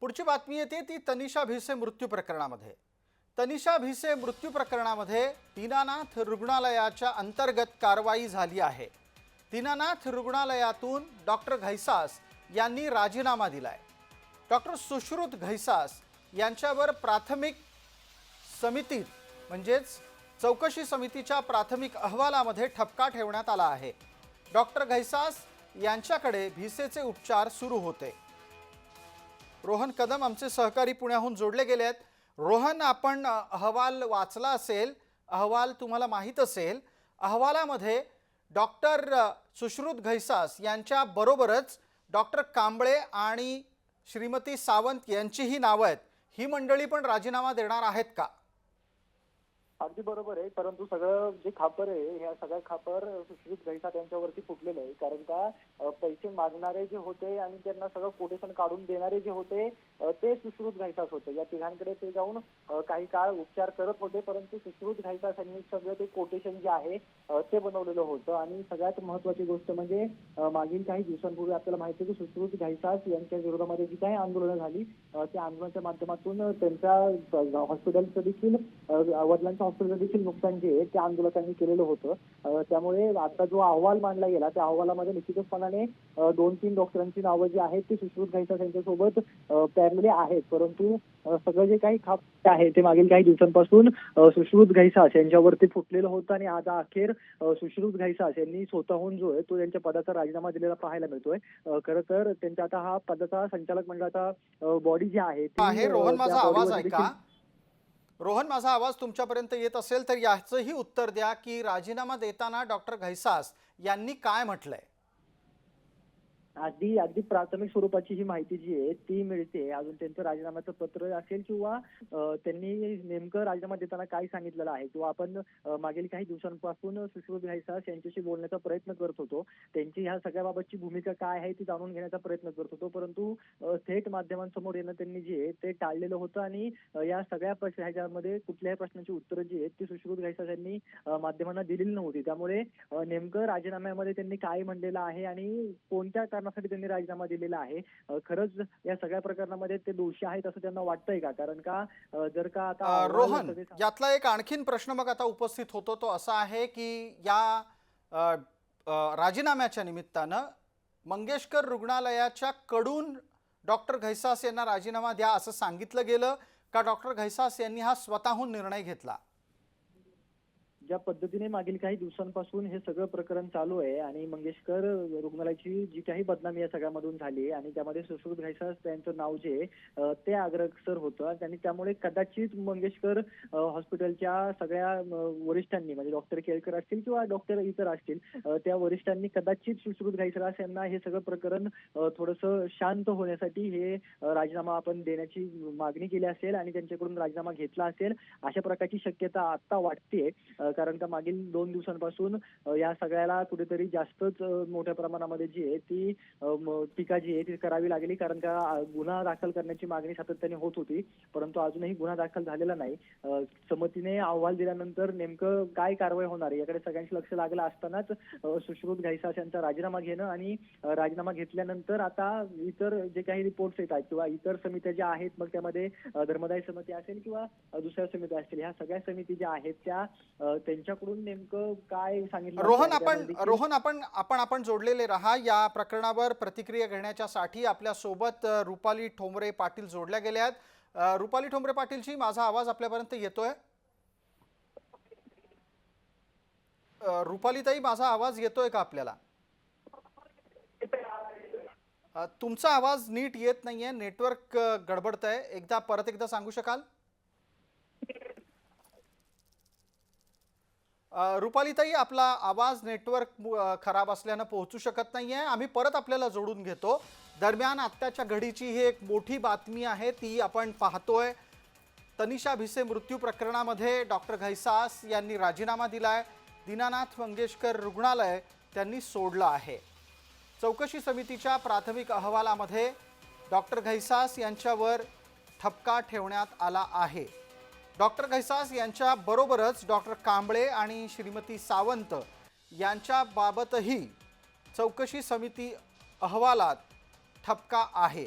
पुढची बातमी येते ती तनिषा भिसे मृत्यू प्रकरणामध्ये. तनिषा भिसे मृत्यू प्रकरणामध्ये दीनानाथ रुग्णालयाच्या अंतर्गत कारवाई झाली आहे. दीनानाथ रुग्णालयातून डॉक्टर घैसास यांनी राजीनामा दिलाय. डॉक्टर सुश्रुत घैसास यांच्यावर प्राथमिक समितीत म्हणजेच चौकशी समितीच्या प्राथमिक अहवालामध्ये ठपका ठेवण्यात आला आहे. डॉक्टर घैसास यांच्याकडे भिसेचे उपचार सुरू होते. रोहन कदम आमचे सहकारी पुण्याहून जोडले गेले आहेत. रोहन आपण अहवाल वाचला असेल अहवाल तुम्हाला माहीत असेल अहवालामध्ये डॉक्टर सुश्रुत घैसास यांच्या बरोबरच डॉक्टर कांबळे आणि श्रीमती सावंत यांचीही नावं आहेत. ही मंडळी पण राजीनामा देणार आहेत का? अगदी बरोबर आहे. परंतु सगळं जे खापर आहे ह्या सगळ्या खापर सुश्रीत गैसा त्यांच्यावरती फुटलेलं आहे. कारण का पैसे मागणारे जे होते आणि त्यांना सगळं कोटेशन काढून देणारे जे होते ते सुश्रुत घायसाच होते. या तिघांकडे ते जाऊन काही काळ उपचार करत होते परंतु सुश्रुत घैसास यांनी सगळं ते कोटेशन जे आहे ते बनवलेलं होतं. आणि सगळ्यात महत्वाची गोष्ट म्हणजे मागील काही दिवसांपूर्वी आपल्याला माहिती आहे की सुश्रुत घायसास यांच्या विरोधामध्ये जी काही आंदोलनं झाली त्या आंदोलनाच्या माध्यमातून त्यांच्या हॉस्पिटलचं देखील वडिलांच्या हॉस्पिटलचं देखील नुकसान जे आहे ते आंदोलकांनी केलेलं होतं. त्यामुळे आता जो अहवाल मांडला गेला त्या अहवालामध्ये निश्चितपणाने दोन तीन डॉक्टरांची नावं जी आहेत ती सुश्रुत घाईसास यांच्यासोबत पॅरलेले आहेत. परंतु सगळं जे काही खाप आहे ते मागील काही दिवसांपासून सुश्रुत घैसास यांच्यावरती फुटलेलं होतं आणि आज अखेर सुश्रुत घैसास यांनी स्वतःहून जो आहे तो त्यांच्या पदाचा राजीनामा दिलेला पाहायला मिळतोय. खरं तर त्यांच्या आता हा पदाचा संचालक मंडळाचा बॉडी जी आहे रोहन त्या माझा आवाज ऐका. रोहन माझा आवाज तुमच्यापर्यंत येत असेल तर याचंही उत्तर द्या की राजीनामा देताना डॉक्टर घैसास यांनी काय म्हटलंय? अगदी अगदी प्राथमिक स्वरूपाची ही माहिती जी आहे ती मिळते. अजून त्यांचं राजीनाम्याचं पत्र असेल किंवा त्यांनी नेमकं राजीनामा देताना काय सांगितलेलं आहे किंवा आपण मागील काही दिवसांपासून सुश्रुत भाईसास यांच्याशी बोलण्याचा प्रयत्न करत होतो. त्यांची ह्या सगळ्याबाबतची भूमिका काय आहे ती जाणून घेण्याचा प्रयत्न करत होतो. परंतु थेट माध्यमांसमोर येणं त्यांनी जे आहे ते टाळलेलं होतं आणि या सगळ्या प्रश्न ह्याच्यामध्ये कुठल्याही प्रश्नाची उत्तरं जी आहेत ती सुश्रुत घाईसास यांनी माध्यमांना दिलेली नव्हती. त्यामुळे नेमकं राजीनाम्यामध्ये त्यांनी काय म्हणलेलं आहे आणि कोणत्या कारणासाठी त्यांनी राजीनामा दिलेला आहे. खरंच या सगळ्या प्रकरणामध्ये ते दोषी आहेत असं त्यांना वाटतंय का? कारण का जर का आता रोहन यातला एक आणखीन प्रश्न मग आता उपस्थित होतो तो असा आहे की या राजीनाम्याच्या निमित्तानं मंगेशकर रुग्णालयाच्या कडून डॉक्टर घैसास यांना राजीनामा द्या असं सांगितलं गेलं का? डॉक्टर घैसास यांनी हा स्वतःहून निर्णय घेतला? ज्या पद्धतीने मागील काही दिवसांपासून हे सगळं प्रकरण चालू आहे आणि मंगेशकर रुग्णालयाची जी काही बदनामी या सगळ्यामधून झाली आणि त्यामध्ये सुश्रुत घायसास त्यांचं नाव जे ते अग्रसर होतं आणि त्यामुळे कदाचित मंगेशकर हॉस्पिटलच्या सगळ्या वरिष्ठांनी म्हणजे डॉक्टर केळकर असतील किंवा डॉक्टर इतर असतील त्या वरिष्ठांनी कदाचित सुश्रुत घायसरास यांना हे सगळं प्रकरण थोडस शांत होण्यासाठी हे राजीनामा आपण देण्याची मागणी केली असेल आणि त्यांच्याकडून राजीनामा घेतला असेल अशा प्रकारची शक्यता आता वाटते कारण का मागील दोन दिवसांपासून या सगळ्याला कुठेतरी जास्तच मोठ्या प्रमाणामध्ये जी आहे ती टीका जी आहे ती करावी लागली. कारण का गुन्हा दाखल करण्याची मागणी सातत्याने होत होती. परंतु अजूनही गुन्हा दाखल झालेला नाही. समतीने अहवाल दिल्यानंतर नेमकं काय कारवाई होणार आहे? याकडे सगळ्यांचे लक्ष लागलं असतानाच सुश्रुत घाईसास यांचा राजीनामा घेणं आणि राजीनामा घेतल्यानंतर आता इतर जे काही रिपोर्ट्स येत आहेत किंवा इतर समित्या ज्या आहेत मग त्यामध्ये धर्मदाय समिती असेल किंवा दुसऱ्या समित्या असतील ह्या सगळ्या समिती ज्या आहेत त्या त्यांच्याकडून नेमकं काय सांगितलं रोहन आपण रोहन आपण आपण आपण जोडलेले राहा. या प्रकरणावर प्रतिक्रिया घेण्याच्यासाठी आपल्यासोबत रुपाली ठोंबरे पाटील जोडल्या गेल्या आहेत. रुपाली ठोंबरे पाटीलजी माझा आवाज आपल्यापर्यंत येतोय? रुपालीताई माझा आवाज येतोय का आपल्याला? तुमचा आवाज नीट येत नाहीये. नेटवर्क गडबडत आहे एकदा परत एकदा सांगू शकाल? रुपालीताई आपला आवाज नेटवर्क खराब असल्यानं पोहोचू शकत नाही आहे आम्ही परत आपल्याला जोडून घेतो. दरम्यान आत्ताच्या घडीची ही एक मोठी बातमी आहे ती आपण पाहतोय. तनिषा भिसे मृत्यू प्रकरणामध्ये डॉक्टर घैसास यांनी राजीनामा दिला आहे दीनानाथ मंगेशकर रुग्णालय त्यांनी सोडलं आहे. चौकशी समितीच्या प्राथमिक अहवालामध्ये डॉक्टर घैसास यांच्यावर ठपका ठेवण्यात आला आहे. डॉक्टर घैसास यांच्या बरोबरच डॉक्टर कांबळे आणि श्रीमती सावंत यांच्या बाबतही चौकशी समिती अहवालात ठपका आहे.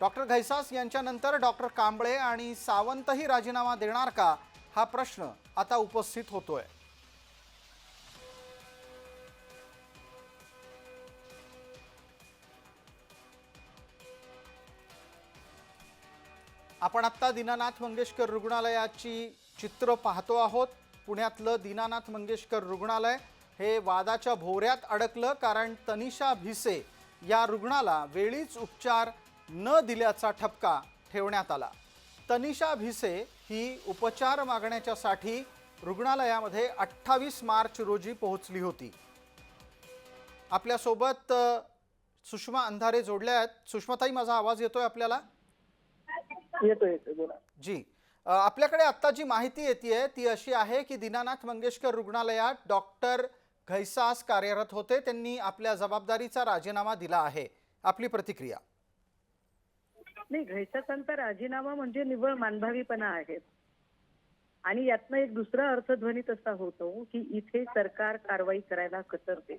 डॉक्टर घैसास यांच्यानंतर डॉक्टर कांबळे आणि सावंतही राजीनामा देणार का? हा प्रश्न आता उपस्थित होतोय. आपण आत्ता दीनानाथ मंगेशकर रुग्णालयाची चित्र पाहतो आहोत. पुण्यातलं दीनानाथ मंगेशकर रुग्णालय हे वादाच्या भोवऱ्यात अडकलं कारण तनिषा भिसे या रुग्णाला वेळीच उपचार न दिल्याचा ठपका ठेवण्यात आला. तनिषा भिसे ही उपचार मागण्याच्यासाठी रुग्णालयामध्ये अठ्ठावीस मार्च रोजी पोहोचली होती. आपल्यासोबत सुषमा अंधारे जोडल्या आहेत. सुषमाताई माझा आवाज येतोय आपल्याला? येतो येतो बोला. जी. आपल्याकडे आत्ता जी माहिती येते ती अशी आहे की दीनानाथ मंगेशकर रुग्णालयात डॉक्टर घैसास कार्यरत होते. त्यांनी आपल्या जबाबदारीचा राजीनामा दिला आहे. आपली प्रतिक्रिया. नाही घैसासांचा राजीनामा म्हणजे निव्वळ मानभावीपणा आहे. आणि यातनं एक दुसरा अर्थध्वनी तसा होतो की इथे सरकार कारवाई करायला कचरते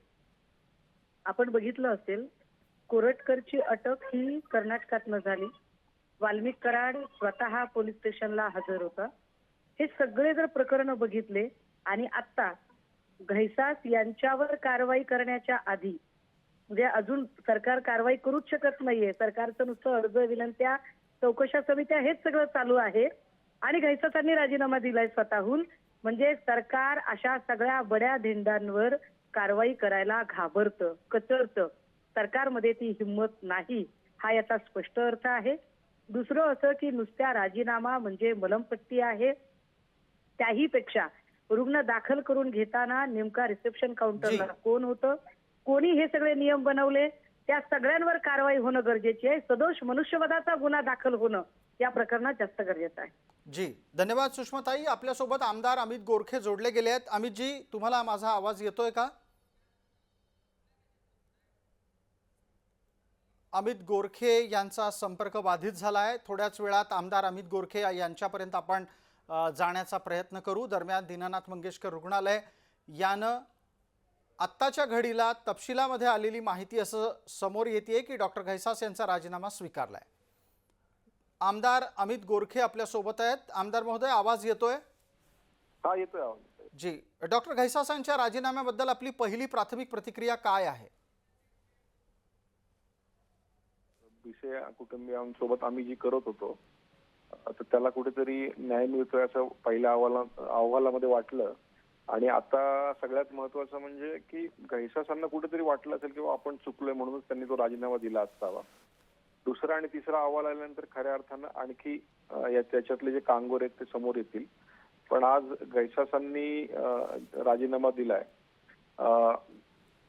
आपण बघितलं असेल कोरटकरची अटक ही कर्नाटकातनं झाली. वाल्मिक कराड स्वतः पोलीस स्टेशनला हजर होता. हे सगळे जर प्रकरण बघितले आणि आता घैसास यांच्यावर कारवाई करण्याच्या आधी म्हणजे अजून सरकार कारवाई करूच शकत नाहीये. सरकारचं नुसतं अर्ज विनंत्या चौकशा समित्या हेच सगळं चालू आहे. आणि घैसासांनी राजीनामा दिलाय स्वतःहून. म्हणजे सरकार अशा सगळ्या बड्या धेंडांवर कारवाई करायला घाबरतं कचरतं. सरकारमध्ये ती हिंमत नाही. हा याचा स्पष्ट अर्थ आहे. दुसरं असं की नुसत्या राजीनामा म्हणजे मलमपट्टी आहे त्याही पेक्षा रुग्ण दाखल करून घेताना नेमका रिसेप्शन काउंटरला. कोण होतं? कोणी हे सगळे नियम बनवले? त्या सगळ्यांवर कारवाई होणं गरजेची आहे. सदोष मनुष्यवधाचा गुन्हा दाखल होणं या प्रकरणात जास्त गरजेचं आहे. जी. धन्यवाद सुषमाताई. आपल्यासोबत आमदार अमित गोरखे जोडले गेले आहेत अमितजी तुम्हाला माझा आवाज येतोय का? अमित गोरखे यांचा संपर्क बाधित झाला आहे थोड्याच वेळात आमदार अमित गोरखे यांच्यापर्यंत आपण जाण्याचा प्रयत्न करू. दरम्यान दीनानाथ मंगेशकर रुग्णालय. यानं आत्ताच्या घडीला तपशिलामध्ये आलेली माहिती असं समोर येते की डॉक्टर घैसास यांचा राजीनामा स्वीकारलाय. आमदार अमित गोरखे आपल्यासोबत आहेत. आमदार महोदय आवाज येतोय? हा येतोय जी. डॉक्टर घैसासांच्या राजीनाम्याबद्दल आपली पहिली प्राथमिक प्रतिक्रिया काय आहे? विषय कुटुंबियांसोबत आम्ही जी करत होतो तर त्याला कुठेतरी न्याय मिळतोय असं पहिल्या अहवाला अहवालामध्ये वाटलं. आणि आता सगळ्यात महत्वाचं म्हणजे की घैसासांना कुठेतरी वाटलं असेल किंवा आपण चुकलोय म्हणूनच त्यांनी तो राजीनामा दिला असावा. दुसरा आणि तिसरा अहवाल आल्यानंतर खऱ्या अर्थानं आणखी या त्याच्यातले जे कांगोर आहेत ते समोर येतील. पण आज घैसासांनी राजीनामा दिलाय.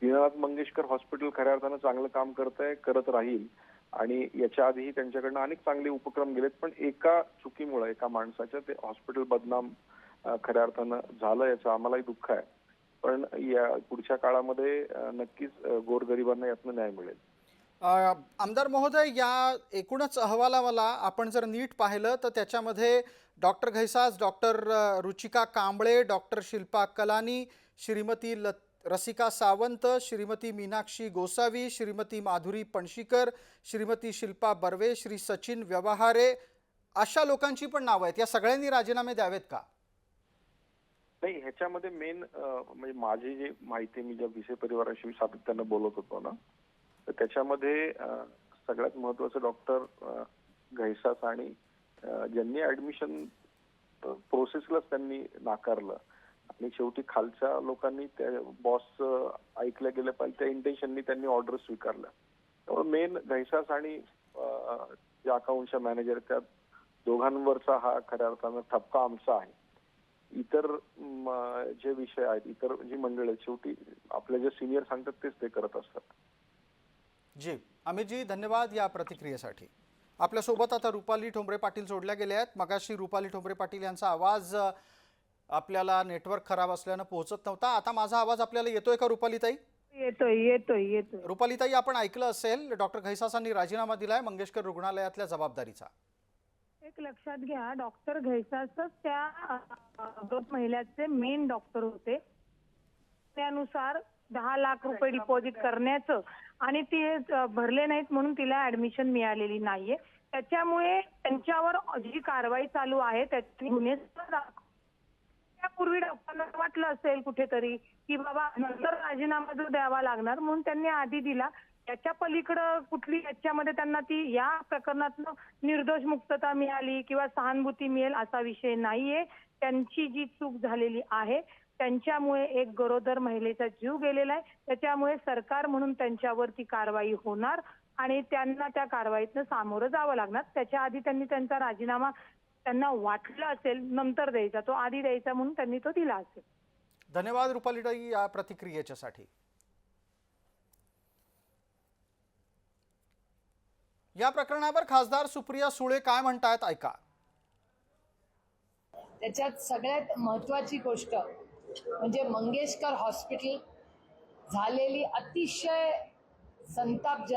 दीनानाथ मंगेशकर हॉस्पिटल खऱ्या अर्थानं चांगलं काम करत आहे करत राहील. आणि याच्या आधीही त्यांच्याकडनं अनेक चांगले उपक्रम गेलेत पण एका चुकीमुळे एका माणसाच्या ते हॉस्पिटल बदनाम खऱ्या अर्थानं झालं याचं आम्हालाही दुःख आहे. पण या पुढच्या काळामध्ये नक्कीच गोरगरिबांना यातनं न्याय मिळेल. आमदार महोदय या एकूणच अहवालावाला आपण जर नीट पाहिलं तर त्याच्यामध्ये doctor Ghaisas doctor Ruchika Kamble doctor Shilpa Kalani Shrimati लत रसिका सावंत श्रीमती मीनाक्षी गोसावी श्रीमती माधुरी पणशीकर श्रीमती शिल्पा बर्वे श्री सचिन व्यवहारे अशा लोकांची पण नावं आहेत. या सगळ्यांनी राजीनामे द्यावेत का? नाही ह्याच्यामध्ये मेन म्हणजे माझी जी माहिती मी ज्या विषय परिवाराशी सातत्यानं बोलत होतो ना तर त्याच्यामध्ये सगळ्यात महत्वाचं डॉक्टर घैसास आणि ज्यांनी ऍडमिशन प्रोसेसलाच त्यांनी नाकारलं आणि शेवटी खालच्या लोकांनी त्या बॉस ऐकल्या गेलं पाहिजे त्या इंटेन्शननी त्यांनी ऑर्डर स्वीकारल्या त्यामुळे मेन घैसास आणि ज्या अकाउंटच्या मॅनेजर त्या दोघांवरचा हा खऱ्या अर्थानं ठपका आमचा आहे. इतर जे विषय आहेत इतर जी मंडळ आहेत शेवटी आपले जे सिनियर सांगतात तेच ते करत असतात. जी अमितजी धन्यवाद या प्रतिक्रियेसाठी. आपल्यासोबत आता रुपाली ठोंबरे पाटील जोडल्या गेल्या आहेत. मगाशी रुपाली ठोंबरे पाटील यांचा आवाज आपल्याला नेटवर्क खराब असल्यानं पोहोचत नव्हता. आता माझा आवाज आपल्याला येतोय का रुपालीताई? येतोय येतोय येतोय. रुपालीताई आपण ऐकलं असेल डॉक्टर घैसासांनी राजीनामा दिलाय मंगेशकर रुग्णालयातल्या जबाबदारीचा. एक लक्षात घ्या डॉक्टर घैसासच त्या मृत महिलेचे मेन डॉक्टर होते. त्यानुसार दहा लाख रुपये डिपॉझिट करण्याचं आणि ते भरले नाहीत म्हणून तिला ऍडमिशन मिळालेली नाहीये. त्याच्यामुळे त्यांच्यावर जी कारवाई चालू आहे त्याची गुन्हे त्यापूर्वी डॉक्टरांना वाटलं असेल कुठेतरी की बाबा नंतर राजीनामा जो द्यावा लागणार म्हणून त्यांनी आधी दिला. त्याच्या पलीकडं कुठली याच्यामध्ये त्यांना ती या प्रकरणातनं निर्दोष मुक्तता मिळाली किंवा सहानुभूती मिळेल असा विषय नाहीये. त्यांची जी चूक झालेली आहे त्यांच्यामुळे एक गरोदर महिलेचा जीव गेलेला आहे. त्याच्यामुळे सरकार म्हणून त्यांच्यावरती कारवाई होणार आणि त्यांना त्या कारवाईतनं सामोरं जावं लागणार. त्याच्या आधी त्यांनी त्यांचा राजीनामा त्यांना वाटलं असेल नंतर द्यायचा तो आधी द्यायचा म्हणून त्यांनी तो दिला असेल. धन्यवाद रुपालीताई या प्रतिक्रियेच्यासाठी. या प्रकरणावर खासदार सुप्रिया सुळे काय म्हणतायत ऐका. त्याच्यात सगळ्यात महत्वाची गोष्ट म्हणजे मंगेशकर हॉस्पिटल झालेली अतिशय संतापजनक